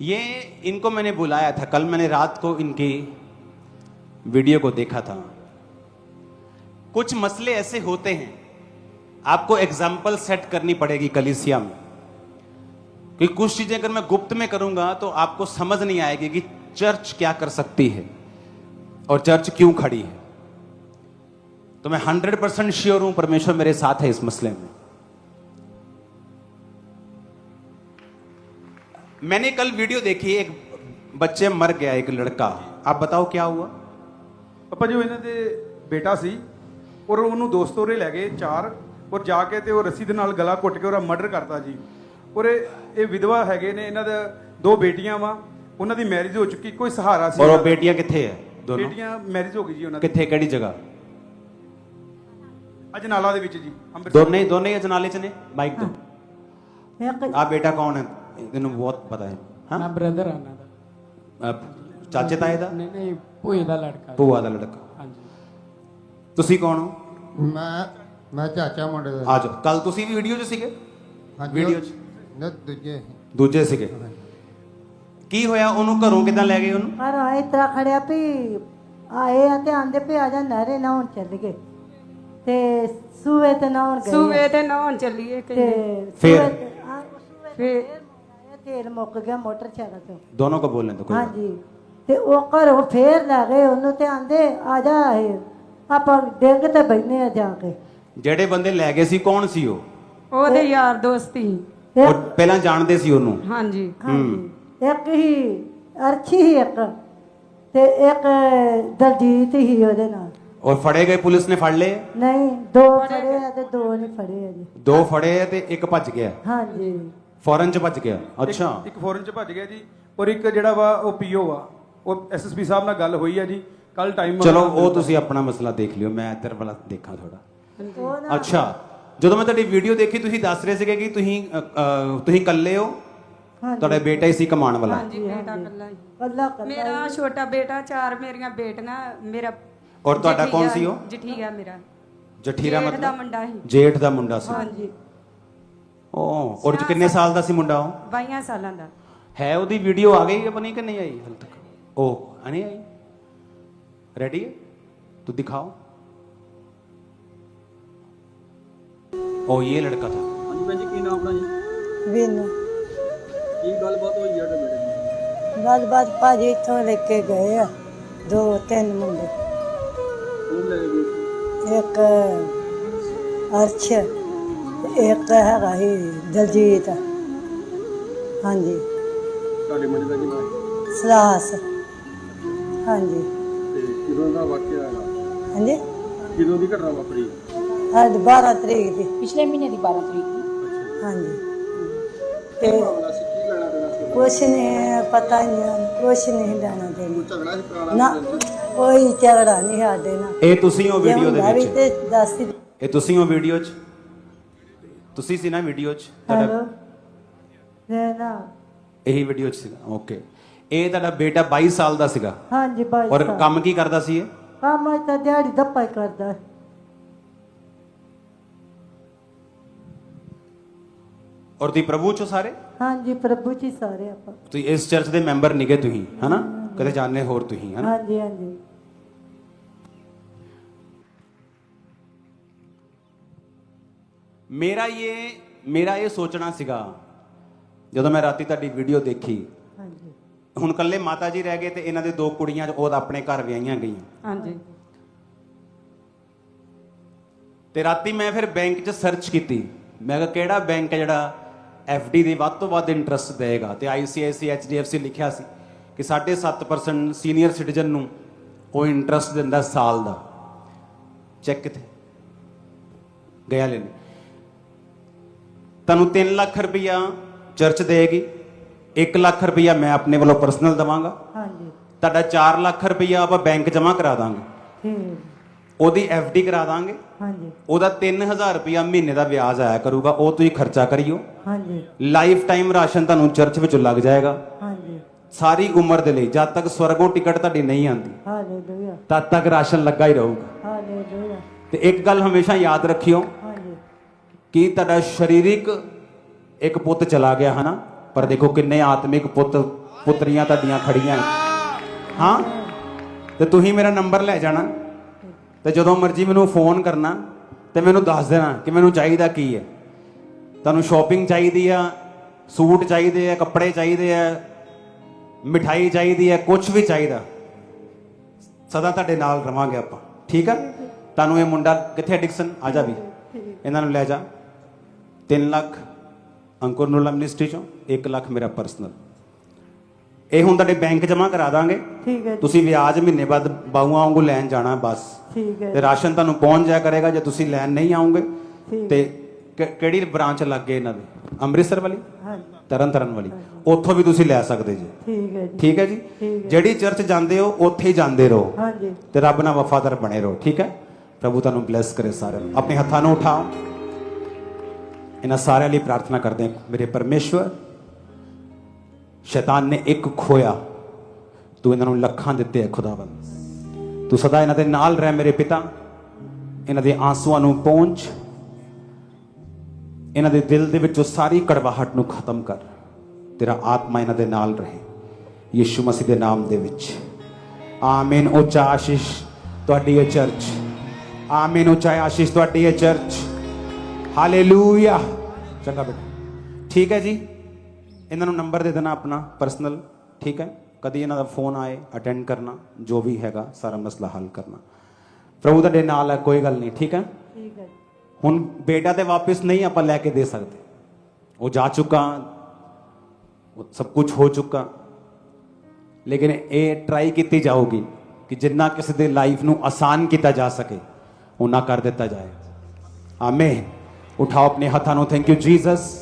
ये इनको मैंने बुलाया था। कल मैंने रात को इनकी वीडियो को देखा था। कुछ मसले ऐसे होते हैं, आपको एग्ज़ाम्पल सेट करनी पड़ेगी कलिसिया में कि कुछ चीज़ें अगर मैं गुप्त में करूँगा तो आपको समझ नहीं आएगी कि चर्च क्या कर सकती है और चर्च क्यों खड़ी है। तो मैं हंड्रेड परसेंट श्योर हूँ, परमेश्वर मेरे साथ है इस मसले में। मैंने कल वीडियो देखी एक बच्चे मर गया एक लड़का आप बताओ क्या हुआ ਪਾਪਾ ਜੀ ਉਹ ਇਹਨਾਂ ਦੇ ਬੇਟਾ ਸੀ ਔਰ ਉਹਨੂੰ ਦੋਸਤ ਉਹਰੇ ਲੈ ਗਏ ਚਾਰ ਔਰ ਜਾ ਕੇ ਤੇ ਉਹ ਰੱਸੀ ਦੇ ਨਾਲ ਗਲਾ ਘੁੱਟ ਕੇ ਉਹਦਾ ਮਰਡਰ ਕਰਤਾ ਜੀ ਔਰ ਇਹ ਇਹ ਵਿਧਵਾ ਹੈਗੇ ਨੇ ਇਹਨਾਂ ਦੇ ਦੋ ਬੇਟੀਆਂ ਵਾ ਉਹਨਾਂ ਦੀ ਮੈਰਿਜ ਹੋ ਚੁੱਕੀ ਕੋਈ ਸਹਾਰਾ ਸੀ और वो ਇਹਨਾਂ ਦਾ। बेटियां कितने है दोनों ਬੇਟੀਆਂ ਮੈਰਿਜ ਹੋ ਗਈ ਜੀ ਉਹਨਾਂ ਦੀ कितने केड़ी जगह ਅਜਨਾਲਾ ਦੇ ਵਿੱਚ ਜੀ ਅੰਮ੍ਰਿਤਸਰ दोनों ही दोनों ही अजनाले च ने माइक दो ਇੱਕ ਇਹਨੂੰ ਬਹੁਤ ਪਤਾ ਹੈ ਹਾਂ ਮੈਂ ਬ੍ਰਦਰ ਆ ਉਹਨਾਂ ਦਾ ਅਹ ਚਾਚੇ ਤਾਏ ਦਾ ਨਹੀਂ ਨਹੀਂ ਭੂਏ ਦਾ ਲੜਕਾ ਭੂਆ ਦਾ ਲੜਕਾ ਹਾਂਜੀ ਤੁਸੀਂ ਕੌਣ ਹੋ ਮੈਂ ਮੈਂ ਚਾਚਾ ਮੁੰਡੇ ਦਾ ਆਜੋ ਕੱਲ ਤੁਸੀਂ ਵੀ ਵੀਡੀਓ 'ਚ ਸੀਗੇ ਹਾਂਜੀ, ਉਹ- ਵੀਡੀਓ 'ਚ ਨਾ ਦੂਜੇ ਦੂਜੇ ਸੀਗੇ ਕੀ ਹੋਇਆ ਉਹਨੂੰ ਘਰੋਂ ਕਿਦਾਂ ਲੈ ਗਏ ਉਹਨੂੰ ਪਰ ਆਏ ਤਰ੍ਹਾਂ ਖੜਿਆ ਵੀ ਆਏ ਆ ਤੇ ਆਂਦੇ ਵੀ ਆ ਜਾ ਨਹਿਰੇ ਨਹਾਉਣ ਚੱਲ ਗਏ ਤੇ ਸੂਏ ਤੇ ਨਹਾਉਣ ਗਏ ਸੂਏ ਤੇ ਨਹਾਉਣ ਚੱਲੀਏ ਤੇ ਕਹੀਏ ਸੂਏ ਤੇ- ਹਾਂ, ਸੂਏ ਤੇ ਫੇਰ ਤੇਲ ਮੁੱਕ ਗਿਆ ਮੋਟਰਸਾਈਕਲ ਤੋਂ। ਦੋਨੋਂ ਕੋ ਬੋਲ ਲੈਂਦੇ ਕੋਈ ਹਾਂਜੀ। ਤੇ ਉਹ ਘਰੋਂ ਫੇਰ ਲੈ ਗਏ ਉਹਨੂੰ ਤੇ ਆਂਦੇ ਆ ਜਾ ਇਹ ਆਪਾਂ ਡਿੰਗ ਤੇ ਬੈਨੇ ਆ ਜਾ ਕੇ। ਜਿਹੜੇ ਬੰਦੇ ਲੈ ਗਏ ਸੀ ਕੌਣ ਸੀ ਉਹ? ਉਹਦੇ ਯਾਰ ਦੋਸਤੀ ਪਹਿਲਾਂ ਜਾਣਦੇ ਸੀ ਉਹਨੂੰ? ਹਾਂਜੀ। ਹਾਂਜੀ। ਇੱਕ ਹੀ ਅਰਸ਼ੀ ਹੀ ਇੱਕ ਤੇ ਇੱਕ ਦਲਜੀਤ ਹੀ ਉਹਦੇ ਨਾਲ। ਔਰ ਫੜੇ ਗਏ ਪੁਲਿਸ ਨੇ ਫੜ ਲਏ? ਨਹੀਂ ਦੋ ਫੜੇ ਆ ਤੇ ਦੋ ਨਹੀਂ ਫੜੇ ਆ ਜੀ ਦੋ ਫੜੇ ਆ ਤੇ ਇੱਕ ਭੱਜ ਗਿਆ। ਹਾਂਜੀ। ਫੌਰਨ ਚ ਭੱਜ ਗਿਆ। ਅੱਛਾ। ਇੱਕ- ਫੋਰਨ ਚ ਭੱਜ ਗਿਆ ਜੀ। ਔਰ ਇੱਕ ਜਿਹੜਾ ਵਾ ਉਹ ਪੀਓ ਆ। ਉਹ ਐਸਐਸਪੀ ਸਾਹਿਬ ਨਾਲ ਗੱਲ ਹੋਈ ਆ ਜੀ। ਕੱਲ ਟਾਈਮ ਚਲੋ ਉਹ ਤੁਸੀਂ ਆਪਣਾ ਮਸਲਾ ਦੇਖ ਲਿਓ। ਮੈਂ ਇੱਧਰ ਵਾਲਾ ਦੇਖਾਂ ਥੋੜਾ ਅੱਛਾ। ਜਦੋਂ ਮੈਂ ਤੁਹਾਡੀ ਵੀਡੀਓ ਦੇਖੀ ਤੁਸੀਂ ਦੱਸ ਰਹੇ ਸੀਗੇ ਕਿ ਤੁਸੀਂ ਤੁਸੀਂ ਇਕੱਲੇ ਹੋ? ਤੁਹਾਡਾ ਬੇਟਾ ਹੀ ਸੀ ਕਮਾਉਣ ਵਾਲਾ। ਹਾਂਜੀ ਬੇਟਾ ਕੱਲਾ ਹੀ। ਕੱਲਾ ਕੱਲਾ ਮੇਰਾ ਛੋਟਾ ਬੇਟਾ ਚਾਰ ਮੇਰੀਆਂ ਬੇਟੀਆਂ ਮੇਰਾ ਔਰ ਤੁਹਾਡਾ ਕੌਣ ਸੀ ਉਹ? ਜਠੀਆ ਮੇਰਾ। ਜਠੀਰਾ ਜੇਠ ਦਾ ਮਤਲਬ? ਜੇਠ ਦਾ ਮੁੰਡਾ ਸੀ। ਹਾਂਜੀ। ਉਹ ਔਰ ਜੋ ਕਿੰਨੇ ਸਾਲ ਦਾ ਸੀ ਮੁੰਡਾ ਉਹ? 22 ਸਾਲਾਂ ਦਾ। ਹੈ ਉਹਦੀ ਵੀਡੀਓ ਆ ਗਈ ਆਪਣੀ ਕਿ ਨਹੀਂ ਆਈ ਹਾਲੇ ਤੱਕ? ਉਹ ਨਹੀਂ ਆਈ? ਰੈਡੀ ਤੂੰ ਦਿਖਾਓ। ਉਹ ਇਹ ਲੜਕਾ ਥਾ ਹਾਂਜੀ ਭੈਣ ਜੀ ਕੀ ਨਾਮ ਆਪਣਾ ਜੀ? ਵੀਨੂ। ਕੀ ਗੱਲਬਾਤ ਹੋਈ ਆ ਬੇਟੇ ਦੀ ਗੱਲਬਾਤ ਭਾਜੀ ਇੱਥੋਂ ਲੈ ਕੇ ਗਏ ਆ ਦੋ ਤਿੰਨ ਮੁੰਡੇ। ਇੱਕ ਅਰਸ਼। ਇੱਕ ਹੈਗਾ ਹੀ ਦਲਜੀਤ। ਹਾਂਜੀ। ਤੁਹਾਡੇ ਮੁੰਡੇ ਦਾ ਕੀ ਨਾਮ? ਹੈ? ਸਲਾਸ ਹਾਂਜੀ। ਤੇ ਕਿਦੋਂ ਦਾ ਵਾਕਿਆ ਹੈਗਾ? ਹਾਂਜੀ? ਕਿਦੋਂ ਦੀ ਘਟਨਾ ਵਾਪਰੀ? ਅੱਜ 12 ਤਰੀਕ ਦੀ। ਪਿਛਲੇ ਮਹੀਨੇ ਦੀ 12 ਤਰੀਕ ਨੂੰ ਹਾਂਜੀ। ਤੇ ਮਾਮਲਾ ਸੀ? ਕੀ ਲੈਣਾ ਦੇਣਾ ਸੀ? ਕੁਛ ਨਹੀਂ ਪਤਾ ਨਹੀਂ ਕੁਛ ਨਹੀਂ ਲੈਣਾ ਦੇਣਾ। ਕੋਈ ਝਗੜਾ ਸੀ ਪੁਰਾਣਾ? ਨਾ ਕੋਈ ਝਗੜਾ ਨਹੀਂ ਸਾਡੇ ਨਾਲ। ਇਹ ਤੁਸੀਂ ਹੋ ਵੀਡੀਓ ਦੇ ਹੁੰਦਾ ਵੀ ਵਿੱਚ। ਤੇ ਦੱਸ ਹੀ ਇਹ ਤੁਸੀਂ ਹੋ ਵੀਡੀਓ 'ਚ? ਤੁਸੀਂ ਸੀ ਨਾ ਵੀਡੀਓ 'ਚ? ਤੁਹਾਡਾ ਹੈਲੋ? ਦੇ ਨਾ ਇਹੀ ਵੀਡੀਓ 'ਚ ਸੀਗਾ ਓਕੇ ਇਹ ਤੁਹਾਡਾ ਬੇਟਾ 22 ਸਾਲ ਦਾ ਸੀਗਾ। ਹਾਂਜੀ ਬਾਈ ਔਰ ਸਾਹਿਬ। ਕੰਮ ਕੀ ਕਰਦਾ ਸੀ ਇਹ? ਕੰਮ ਅੱਜ ਤਾਂ ਦਿਹਾੜੀ ਦੱਪਾ ਹੀ ਕਰਦਾ। ਔਰ ਤੁਸੀਂ ਪ੍ਰਭੂ 'ਚੋਂ ਸਾਰੇ? ਹਾਂਜੀ ਪ੍ਰਭੂ ਜੀ ਸਾਰੇ ਆਪਾਂ। ਤੁਸੀਂ ਇਸ ਚਰਚ ਦੇ ਮੈਂਬਰ ਨਿਗੇ ਤੁਸੀਂ ਹਨਾ? ਕਦੇ ਜਾਣਨੇ ਹੋਰ ਤੁਸੀਂ ਹਨਾ? ਹਾਂਜੀ ਹਾਂਜੀ। ਮੇਰਾ ਇਹ ਮੇਰਾ ਇਹ ਸੋਚਣਾ ਸੀਗਾ ਜਦੋਂ ਮੈਂ ਰਾਤੀ ਤੁਹਾਡੀ ਵੀਡੀਓ ਦੇਖੀ। ਹਾਂਜੀ। ਹੁਣ ਕੱਲੇ ਮਾਤਾ ਜੀ ਰਹਿ ਗਏ ਤੇ ਇਹਨਾਂ ਦੇ ਦੋ ਕੁੜੀਆਂ ਉਹ ਆਪਣੇ ਘਰ ਵਿਆਹੀਆਂ ਗਈਆਂ। ਹਾਂਜੀ। ਤੇ ਰਾਤੀ ਮੈਂ ਫਿਰ ਬੈਂਕ 'ਚ ਸਰਚ ਕੀਤੀ। ਮੈਂ ਕਿਹਾ ਕਿਹੜਾ ਬੈਂਕ ਹੈ ਜਿਹੜਾ ਡੀ ਦੀ ਵੱਧ ਤੋਂ ਵੱਧ ਇੰਟਰਸਟ ਦੇਗਾ ਤੇ ICICI HDFC ਲਿਖਿਆ ਸੀ ਕਿ 7.5% ਸੀਨੀਅਰ ਸਿਟੀਜ਼ਨ ਨੂੰ ਉਹ ਇੰਟਰਸਟ ਦਿੰਦਾ ਸਾਲ ਦਾ। ਚੈੱਕ ਕਿੱਥੇ? ਗਿਆ ਲੈਣ ਤੁਹਾਨੂੰ 3 ਲੱਖ ਰੁਪਈਆ ਚਰਚ ਦੇਗੀ 1 ਲੱਖ ਰੁਪਈਆ ਮੈਂ ਆਪਣੇ ਵੱਲੋਂ ਪਰਸਨਲ ਦਵਾਂਗਾ। ਹਾਂਜੀ। ਤੁਹਾਡਾ 4 ਲੱਖ ਰੁਪਈਆ ਆਪਾਂ ਬੈਂਕ ਜਮ੍ਹਾਂ ਕਰਾ ਦਾਂਗੇ। ਠੀਕ। ਉਹਦੀ ਡੀ ਕਰਾ ਦਾਂਗੇ। ਹਾਂਜੀ। ਉਹਦਾ 3000 ਰੁਪਇਆ ਮਹੀਨੇ ਦਾ ਵਿਆਜ ਆਇਆ ਕਰੂਗਾ ਉਹ ਤੁਸੀਂ ਖਰਚਾ ਕਰਿਓ। ਹਾਂਜੀ। ਲਾਈਫ ਟਾਈਮ ਰਾਸ਼ਨ ਤੁਹਾਨੂੰ ਚਰਚ ਵਿੱਚੋਂ ਲੱਗ ਜਾਏਗਾ। ਹਾਂਜੀ। ਸਾਰੀ ਉਮਰ ਦੇ ਲਈ ਜਦ ਤੱਕ ਸਵਰਗੋਂ ਟਿਕਟ ਤੁਹਾਡੀ ਨਹੀਂ ਆਂਦੀ ਹਾਲੇਲੂਇਆ। ਤਦ ਤੱਕ ਰਾਸ਼ਨ ਲੱਗਾ ਹੀ ਰਹੂਗਾ। ਹਾਲੇਲੂਇਆ। ਤੇ ਇੱਕ ਗੱਲ ਹਮੇਸ਼ਾ ਯਾਦ ਰੱਖਿਓ ਕਿ ਤੁਹਾਡਾ ਸਰੀਰਿਕ ਇੱਕ ਪੁੱਤ ਚਲਾ ਗਿਆ ਹਨਾ? ਪਰ ਦੇਖੋ ਕਿੰਨੇ ਆਤਮਿਕ ਪੁੱਤ ਪੁੱਤਰੀਆਂ ਤੁਹਾਡੀਆਂ ਖੜੀਆਂ ਹਾਂ? ਤੇ ਤੁਸੀਂ ਮੇਰਾ ਨੰਬਰ ਲੈ ਜਾਣਾ। ਤੇ ਜਦੋਂ ਮਰਜ਼ੀ ਮੈਨੂੰ ਫੋਨ ਕਰਨਾ ਤੇ ਮੈਨੂੰ ਦੱਸ ਦੇਣਾ ਕਿ ਮੈਨੂੰ ਚਾਹੀਦਾ ਕੀ ਹੈ। ਤੁਹਾਨੂੰ ਸ਼ਾਪਿੰਗ ਚਾਹੀਦੀ ਆ ਸੂਟ ਚਾਹੀਦੇ ਆ ਕੱਪੜੇ ਚਾਹੀਦੇ ਆ ਮਿਠਾਈ ਚਾਹੀਦੀ ਹੈ ਕੁਝ ਵੀ ਚਾਹੀਦਾ। ਸਦਾ ਤੁਹਾਡੇ ਨਾਲ ਰਵਾਂਗੇ ਆਪਾਂ। ਠੀਕ ਆ? ਤੁਹਾਨੂੰ ਇਹ ਮੁੰਡਾ ਕਿੱਥੇ ਡਿਕਸਨ? ਆ ਜਾ ਵੀ। ਇਹਨਾਂ ਨੂੰ ਲੈ ਜਾ। 3 ਲੱਖ ਅੰਕੁਰ ਨੂਰਲਾ ਮਿਨਿਸਟਰੀ ਚੋਂ 1 ਲੱਖ ਮੇਰਾ ਪਰਸਨਲ ਇਹ ਹੁਣ ਤੁਹਾਡੇ ਬੈਂਕ ਜਮ੍ਹਾਂ ਕਰਾ ਦਾਂਗੇ। ਠੀਕ ਹੈ ਜੀ, ਤੁਸੀਂ ਵਿਆਜ ਮਹੀਨੇ ਬਾਅਦ ਬਾਹੂਆਂ ਵਾਂਗੂ ਲੈਣ ਜਾਣਾ ਬਸ। ਠੀਕ ਹੈ ਤੇ ਰਾਸ਼ਨ ਤੁਹਾਨੂੰ ਪਹੁੰਚ ਜਾਇਆ ਕਰੇਗਾ ਜੇ ਤੁਸੀਂ ਲੈਣ ਨਹੀਂ ਆਉਂਗੇ। ਠੀਕ। ਤੇ ਕਿ- ਕਿਹੜੀ ਬ੍ਰਾਂਚ ਲੱਗੇ ਇਹਨਾਂ ਦੇ? ਅੰਮ੍ਰਿਤਸਰ ਵਾਲੀ? ਤਰਨ ਤਾਰਨ ਵਾਲੀ। ਉੱਥੋਂ ਵੀ ਤੁਸੀਂ ਲੈ ਸਕਦੇ ਜੀ। ਠੀਕ ਹੈ ਜੀ। ਠੀਕ ਹੈ ਜੀ? ਠੀਕ ਹੈ। ਜਿਹੜੀ ਚਰਚ ਜਾਂਦੇ ਹੋ ਉੱਥੇ ਹੀ ਜਾਂਦੇ ਰਹੋ। ਹਾਂਜੀ। ਤੇ ਰੱਬ ਨਾਲ ਵਫਾਦਾਰ ਬਣੇ ਰਹੋ ਠੀਕ ਹੈ? ਪ੍ਰਭੂ ਤੁਹਾਨੂੰ ਬਲੈਸ ਕਰੇ ਸਾਰਿਆਂ ਨੂੰ। ਆਪਣੇ ਹੱਥਾਂ ਨੂੰ ਉਠਾਓ। ਇਹਨਾਂ ਸਾਰਿਆਂ ਲਈ ਪ੍ਰਾਰਥਨਾ ਕਰਦੇ ਹਾਂ। ਮੇਰੇ ਪਰਮੇਸ਼ਵਰ, ਸ਼ੈਤਾਨ ਨੇ ਇੱਕ ਖੋਇਆ। ਤੂੰ ਇਹਨਾਂ ਨੂੰ ਲੱਖਾਂ ਦਿੱਤੇ ਹੈ ਖੁਦਾਵੰਦ। ਤੂੰ ਸਦਾ ਇਹਨਾਂ ਦੇ ਨਾਲ ਰਹਿ, ਮੇਰੇ ਪਿਤਾ। ਇਹਨਾਂ ਦੇ ਆਂਸੂਆਂ ਨੂੰ ਪਹੁੰਚ। ਇਹਨਾਂ ਦੇ ਦਿਲ ਦੇ ਵਿੱਚੋਂ ਸਾਰੀ ਕੜਵਾਹਟ ਨੂੰ ਖਤਮ ਕਰ। ਤੇਰਾ ਆਤਮਾ ਇਹਨਾਂ ਦੇ ਨਾਲ ਰਹੇ। ਯੀਸ਼ੂ ਮਸੀਹ ਦੇ ਨਾਮ ਦੇ ਵਿੱਚ। ਆਮੀਨ। ਉੱਚਾ ਆਸ਼ੀਸ਼ ਤੁਹਾਡੀ ਇਹ ਚਰਚ। ਆਮੀਨ। ਉੱਚਾ ਆਸ਼ੀਸ਼ ਤੁਹਾਡੀ ਇਹ ਚਰਚ। ਹਾਲੇਲੂਇਆ ਚੰਗਾ ਬੇਟਾ। ਠੀਕ ਹੈ ਜੀ। ਇਹਨਾਂ ਨੂੰ ਨੰਬਰ ਦੇ ਦੇਣਾ ਆਪਣਾ ਪਰਸਨਲ ਠੀਕ ਹੈ। ਕਦੀ ਇਹਨਾਂ ਦਾ ਫੋਨ ਆਏ ਅਟੈਂਡ ਕਰਨਾ ਜੋ ਵੀ ਹੈਗਾ ਸਾਰਾ ਮਸਲਾ ਹੱਲ ਕਰਨਾ। ਪ੍ਰਭੂ ਤੁਹਾਡੇ ਨਾਲ ਹੈ ਕੋਈ ਗੱਲ ਨਹੀਂ ਠੀਕ ਹੈ? ਠੀਕ ਹੈ ਹੁਣ ਬੇਟਾ ਤੇ ਵਾਪਸ ਨਹੀਂ ਆਪਾਂ ਲੈ ਕੇ ਦੇ ਸਕਦੇ। ਉਹ ਜਾ ਚੁੱਕਾ ਉਹ ਸਭ ਕੁਝ ਹੋ ਚੁੱਕਾ। ਲੇਕਿਨ ਇਹ ਟਰਾਈ ਕੀਤੀ ਜਾਊਗੀ ਕਿ ਜਿੰਨਾ ਕਿਸੇ ਦੇ ਲਾਈਫ ਨੂੰ ਆਸਾਨ ਕੀਤਾ ਜਾ ਸਕੇ ਉਹਨਾਂ ਕਰ ਦਿੱਤਾ ਜਾਏ। ਆਮੇਨ ਉਠਾਓ ਆਪਣੇ ਹੱਥਾਂ ਨੂੰ ਥੈਂਕ ਯੂ ਜੀਸਸ